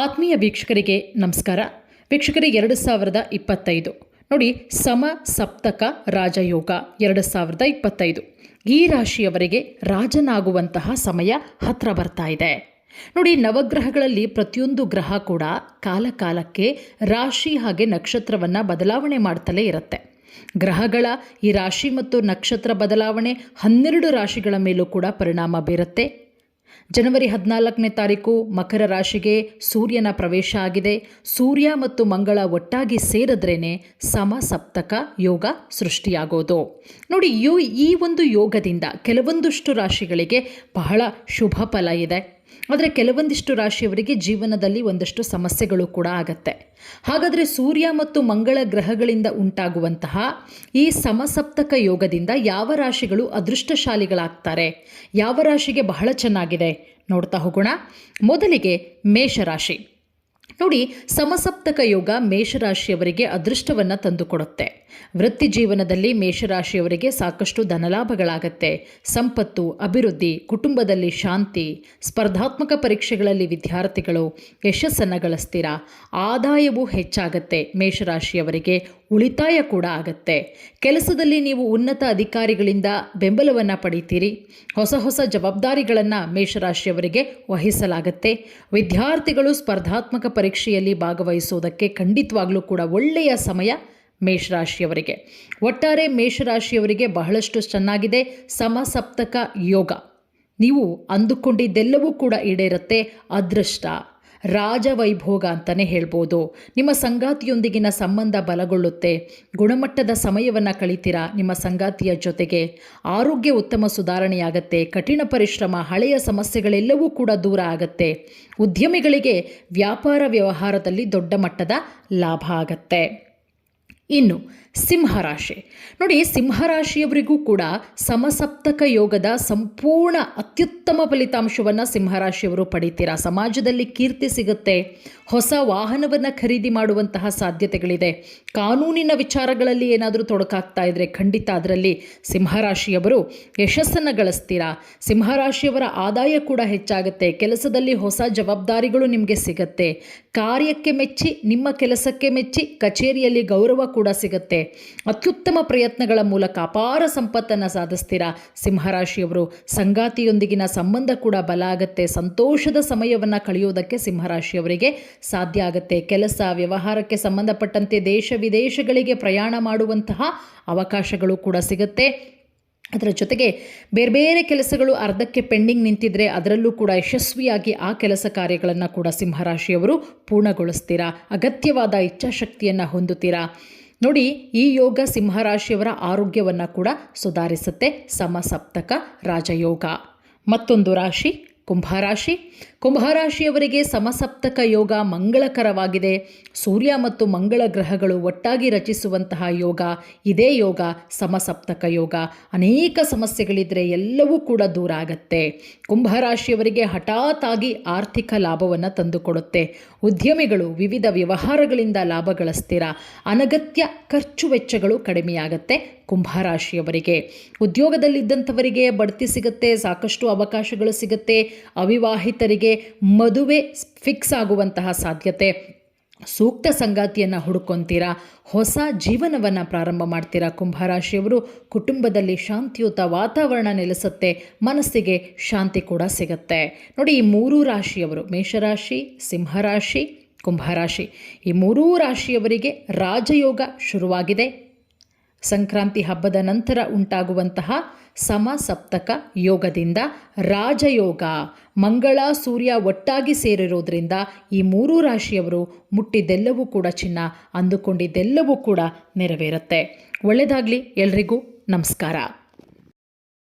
ಆತ್ಮೀಯ ವೀಕ್ಷಕರಿಗೆ ನಮಸ್ಕಾರ. ವೀಕ್ಷಕರಿಗೆ ಎರಡು ಸಾವಿರದ ಇಪ್ಪತ್ತೈದು. ನೋಡಿ, ಸಮ, ಸಪ್ತಕ, ರಾಜಯೋಗ, ಎರಡು ಸಾವಿರದ ಇಪ್ಪತ್ತೈದು. ಈ ರಾಶಿಯವರಿಗೆ ರಾಜನಾಗುವಂತಹ ಸಮಯ ಹತ್ರ ಬರ್ತಾ ಇದೆ. ನೋಡಿ, ನವಗ್ರಹಗಳಲ್ಲಿ ಪ್ರತಿಯೊಂದು ಗ್ರಹ ಕೂಡ ಕಾಲಕಾಲಕ್ಕೆ ರಾಶಿ ಹಾಗೆ ನಕ್ಷತ್ರವನ್ನು ಬದಲಾವಣೆ ಮಾಡ್ತಲೇ ಇರುತ್ತೆ. ಗ್ರಹಗಳ ಈ ರಾಶಿ ಮತ್ತು ನಕ್ಷತ್ರ ಬದಲಾವಣೆ ಹನ್ನೆರಡು ರಾಶಿಗಳ ಮೇಲೂ ಕೂಡ ಪರಿಣಾಮ ಬೀರುತ್ತೆ. ಜನವರಿ ಹದಿನಾಲ್ಕನೇ ತಾರೀಕು ಮಕರ ರಾಶಿಗೆ ಸೂರ್ಯನ ಪ್ರವೇಶ ಆಗಿದೆ. ಸೂರ್ಯ ಮತ್ತು ಮಂಗಳ ಒಟ್ಟಾಗಿ ಸೇರಿದ್ರೇ ಸಮಸಪ್ತಕ ಯೋಗ ಸೃಷ್ಟಿಯಾಗೋದು. ನೋಡಿ, ಯೋ ಈ ಒಂದು ಯೋಗದಿಂದ ಕೆಲವೊಂದಷ್ಟು ರಾಶಿಗಳಿಗೆ ಬಹಳ ಶುಭ ಫಲ ಇದೆ. ಆದರೆ ಕೆಲವೊಂದಿಷ್ಟು ರಾಶಿಯವರಿಗೆ ಜೀವನದಲ್ಲಿ ಒಂದಷ್ಟು ಸಮಸ್ಯೆಗಳು ಕೂಡ ಆಗತ್ತೆ. ಹಾಗಾದರೆ ಸೂರ್ಯ ಮತ್ತು ಮಂಗಳ ಗ್ರಹಗಳಿಂದ ಉಂಟಾಗುವಂತಹ ಈ ಸಮಸಪ್ತಕ ಯೋಗದಿಂದ ಯಾವ ರಾಶಿಗಳು ಅದೃಷ್ಟಶಾಲಿಗಳಾಗ್ತಾರೆ? ಯಾವ ರಾಶಿಗೆ ಬಹಳ ಚೆನ್ನಾಗಿದೆ ನೋಡ್ತಾ ಹೋಗೋಣ. ಮೊದಲಿಗೆ ಮೇಷರಾಶಿ. ನೋಡಿ ಸಮಸಪ್ತಕ ಯೋಗ ಮೇಷರಾಶಿಯವರಿಗೆ ಅದೃಷ್ಟವನ್ನು ತಂದುಕೊಡುತ್ತೆ. ವೃತ್ತಿ ಜೀವನದಲ್ಲಿ ಮೇಷರಾಶಿಯವರಿಗೆ ಸಾಕಷ್ಟು ಧನಲಾಭಗಳಾಗತ್ತೆ. ಸಂಪತ್ತು, ಅಭಿವೃದ್ಧಿ, ಕುಟುಂಬದಲ್ಲಿ ಶಾಂತಿ, ಸ್ಪರ್ಧಾತ್ಮಕ ಪರೀಕ್ಷೆಗಳಲ್ಲಿ ವಿದ್ಯಾರ್ಥಿಗಳು ಯಶಸ್ಸನ್ನು ಗಳಿಸ್ತೀರ ಆದಾಯವೂ ಹೆಚ್ಚಾಗತ್ತೆ. ಮೇಷರಾಶಿಯವರಿಗೆ ಉಳಿತಾಯ ಕೂಡ ಆಗತ್ತೆ. ಕೆಲಸದಲ್ಲಿ ನೀವು ಉನ್ನತ ಅಧಿಕಾರಿಗಳಿಂದ ಬೆಂಬಲವನ್ನು ಪಡಿತೀರಿ. ಹೊಸ ಹೊಸ ಜವಾಬ್ದಾರಿಗಳನ್ನು ಮೇಷರಾಶಿಯವರಿಗೆ ವಹಿಸಲಾಗತ್ತೆ. ವಿದ್ಯಾರ್ಥಿಗಳು ಸ್ಪರ್ಧಾತ್ಮಕ ಪರೀಕ್ಷೆಯಲ್ಲಿ ಭಾಗವಹಿಸುವುದಕ್ಕೆ ಖಂಡಿತವಾಗಲೂ ಕೂಡ ಒಳ್ಳೆಯ ಸಮಯ ಮೇಷರಾಶಿಯವರಿಗೆ. ಒಟ್ಟಾರೆ ಮೇಷರಾಶಿಯವರಿಗೆ ಬಹಳಷ್ಟು ಚೆನ್ನಾಗಿದೆ ಸಮಸಪ್ತಕ ಯೋಗ. ನೀವು ಅಂದುಕೊಂಡಿದ್ದೆಲ್ಲವೂ ಕೂಡ ಈಡೇರುತ್ತೆ. ಅದೃಷ್ಟ. ರಾಜವೈಭೋಗ ಅಂತಲೇ ಹೇಳ್ಬೋದು. ನಿಮ್ಮ ಸಂಗಾತಿಯೊಂದಿಗಿನ ಸಂಬಂಧ ಬಲಗೊಳ್ಳುತ್ತೆ. ಗುಣಮಟ್ಟದ ಸಮಯವನ್ನು ಕಳಿತೀರಾ ನಿಮ್ಮ ಸಂಗಾತಿಯ ಜೊತೆಗೆ? ಆರೋಗ್ಯ ಉತ್ತಮ ಸುಧಾರಣೆಯಾಗತ್ತೆ. ಕಠಿಣ ಪರಿಶ್ರಮ, ಹಳೆಯ ಸಮಸ್ಯೆಗಳೆಲ್ಲವೂ ಕೂಡ ದೂರ ಆಗತ್ತೆ. ಉದ್ಯಮಿಗಳಿಗೆ ವ್ಯಾಪಾರ ವ್ಯವಹಾರದಲ್ಲಿ ದೊಡ್ಡ ಮಟ್ಟದ ಲಾಭ ಆಗತ್ತೆ. ಇನ್ನು ಸಿಂಹರಾಶಿ. ನೋಡಿ, ಸಿಂಹರಾಶಿಯವರಿಗೂ ಕೂಡ ಸಮಸಪ್ತಕ ಯೋಗದ ಸಂಪೂರ್ಣ ಅತ್ಯುತ್ತಮ ಫಲಿತಾಂಶವನ್ನು ಸಿಂಹರಾಶಿಯವರು ಪಡಿತೀರಾ? ಸಮಾಜದಲ್ಲಿ ಕೀರ್ತಿ ಸಿಗುತ್ತೆ, ಹೊಸ ವಾಹನವನ್ನು ಖರೀದಿ ಮಾಡುವಂತಹ ಸಾಧ್ಯತೆಗಳಿದೆ. ಕಾನೂನಿನ ವಿಚಾರಗಳಲ್ಲಿ ಏನಾದರೂ ತೊಡಕಾಗ್ತಾ ಇದ್ದರೆ ಖಂಡಿತ ಅದರಲ್ಲಿ ಸಿಂಹರಾಶಿಯವರು ಯಶಸ್ಸನ್ನು ಗಳಿಸ್ತೀರಾ? ಸಿಂಹರಾಶಿಯವರ ಆದಾಯ ಕೂಡ ಹೆಚ್ಚಾಗುತ್ತೆ, ಕೆಲಸದಲ್ಲಿ ಹೊಸ ಜವಾಬ್ದಾರಿಗಳು ನಿಮಗೆ ಸಿಗುತ್ತೆ. ಕಾರ್ಯಕ್ಕೆ ಮೆಚ್ಚಿ, ನಿಮ್ಮ ಕೆಲಸಕ್ಕೆ ಮೆಚ್ಚಿ ಕಚೇರಿಯಲ್ಲಿ ಗೌರವ ಕೂಡ ಸಿಗುತ್ತೆ. ಅತ್ಯುತ್ತಮ ಪ್ರಯತ್ನಗಳ ಮೂಲಕ ಅಪಾರ ಸಂಪತ್ತನ್ನು ಸಾಧಿಸ್ತೀರಾ? ಸಿಂಹರಾಶಿಯವರು, ಸಂಗಾತಿಯೊಂದಿಗಿನ ಸಂಬಂಧ ಕೂಡ ಬಲ ಆಗುತ್ತೆ. ಸಂತೋಷದ ಸಮಯವನ್ನು ಕಳೆಯೋದಕ್ಕೆ ಸಿಂಹರಾಶಿಯವರಿಗೆ ಸಾಧ್ಯ ಆಗುತ್ತೆ. ಕೆಲಸ, ವ್ಯವಹಾರಕ್ಕೆ ಸಂಬಂಧಪಟ್ಟಂತೆ ದೇಶ ವಿದೇಶಗಳಿಗೆ ಪ್ರಯಾಣ ಮಾಡುವಂತಹ ಅವಕಾಶಗಳು ಕೂಡ ಸಿಗುತ್ತೆ. ಅದರ ಜೊತೆಗೆ ಬೇರೆ ಬೇರೆ ಕೆಲಸಗಳು ಅರ್ಧಕ್ಕೆ ಪೆಂಡಿಂಗ್ ನಿಂತಿದ್ರೆ ಅದರಲ್ಲೂ ಕೂಡ ಯಶಸ್ವಿಯಾಗಿ ಆ ಕೆಲಸ ಕಾರ್ಯಗಳನ್ನು ಕೂಡ ಸಿಂಹರಾಶಿಯವರು ಪೂರ್ಣಗೊಳಿಸ್ತೀರಾ? ಅಗತ್ಯವಾದ ಇಚ್ಛಾಶಕ್ತಿಯನ್ನು ಹೊಂದುತ್ತೀರಾ? ನೋಡಿ ಈ ಯೋಗ ಸಿಂಹರಾಶಿಯವರ ಆರೋಗ್ಯವನ್ನು ಕೂಡ ಸುಧಾರಿಸುತ್ತೆ. ಸಮಸಪ್ತಕ ರಾಜಯೋಗ. ಮತ್ತೊಂದು ರಾಶಿ ಕುಂಭರಾಶಿ. ಕುಂಭರಾಶಿಯವರಿಗೆ ಸಮಸಪ್ತಕ ಯೋಗ ಮಂಗಳಕರವಾಗಿದೆ. ಸೂರ್ಯ ಮತ್ತು ಮಂಗಳ ಗ್ರಹಗಳು ಒಟ್ಟಾಗಿ ರಚಿಸುವಂತಹ ಯೋಗ, ಇದೇ ಯೋಗ, ಸಮಸಪ್ತಕ ಯೋಗ. ಅನೇಕ ಸಮಸ್ಯೆಗಳಿದ್ದರೆ ಎಲ್ಲವೂ ಕೂಡ ದೂರ ಆಗತ್ತೆ. ಕುಂಭರಾಶಿಯವರಿಗೆ ಹಠಾತ್ ಆಗಿ ಆರ್ಥಿಕ ಲಾಭವನ್ನು ತಂದುಕೊಡುತ್ತೆ. ಉದ್ಯಮಿಗಳು ವಿವಿಧ ವ್ಯವಹಾರಗಳಿಂದ ಲಾಭ ಗಳಿಸ್ತೀರ ಅನಗತ್ಯ ಖರ್ಚು ವೆಚ್ಚಗಳು ಕಡಿಮೆಯಾಗತ್ತೆ ಕುಂಭರಾಶಿಯವರಿಗೆ. ಉದ್ಯೋಗದಲ್ಲಿದ್ದಂಥವರಿಗೆ ಬಡ್ತಿ ಸಿಗುತ್ತೆ, ಸಾಕಷ್ಟು ಅವಕಾಶಗಳು ಸಿಗುತ್ತೆ ಅವಿವಾಹಿತರಿಗೆ ಮದುವೆ ಫಿಕ್ಸ್ ಆಗುವಂತಹ ಸಾಧ್ಯತೆ. ಸೂಕ್ತ ಸಂಗಾತಿಯನ್ನು ಹುಡುಕೊಂತೀರಾ, ಹೊಸ ಜೀವನವನ್ನು ಪ್ರಾರಂಭ ಮಾಡ್ತೀರಾ ಕುಂಭರಾಶಿಯವರು. ಕುಟುಂಬದಲ್ಲಿ ಶಾಂತಿಯುತ ವಾತಾವರಣ ನೆಲೆಸುತ್ತೆ, ಮನಸ್ಸಿಗೆ ಶಾಂತಿ ಕೂಡ ಸಿಗುತ್ತೆ. ನೋಡಿ, ಈ ಮೂರೂ ರಾಶಿಯವರು, ಮೇಷರಾಶಿ, ಸಿಂಹರಾಶಿ, ಕುಂಭರಾಶಿ, ಈ ಮೂರೂ ರಾಶಿಯವರಿಗೆ ರಾಜಯೋಗ ಶುರುವಾಗಿದೆ. ಸಂಕ್ರಾಂತಿ ಹಬ್ಬದ ನಂತರ ಉಂಟಾಗುವಂತಹ ಸಮಸಪ್ತಕ ಯೋಗದಿಂದ ರಾಜಯೋಗ. ಮಂಗಳ, ಸೂರ್ಯ ಒಟ್ಟಾಗಿ ಸೇರಿರೋದ್ರಿಂದ ಈ ಮೂರೂ ರಾಶಿಯವರು ಮುಟ್ಟಿದ್ದೆಲ್ಲವೂ ಕೂಡ ಚಿನ್ನ, ಅಂದುಕೊಂಡಿದ್ದೆಲ್ಲವೂ ಕೂಡ ನೆರವೇರುತ್ತೆ. ಒಳ್ಳೆಯದಾಗಲಿ ಎಲ್ರಿಗೂ ನಮಸ್ಕಾರ.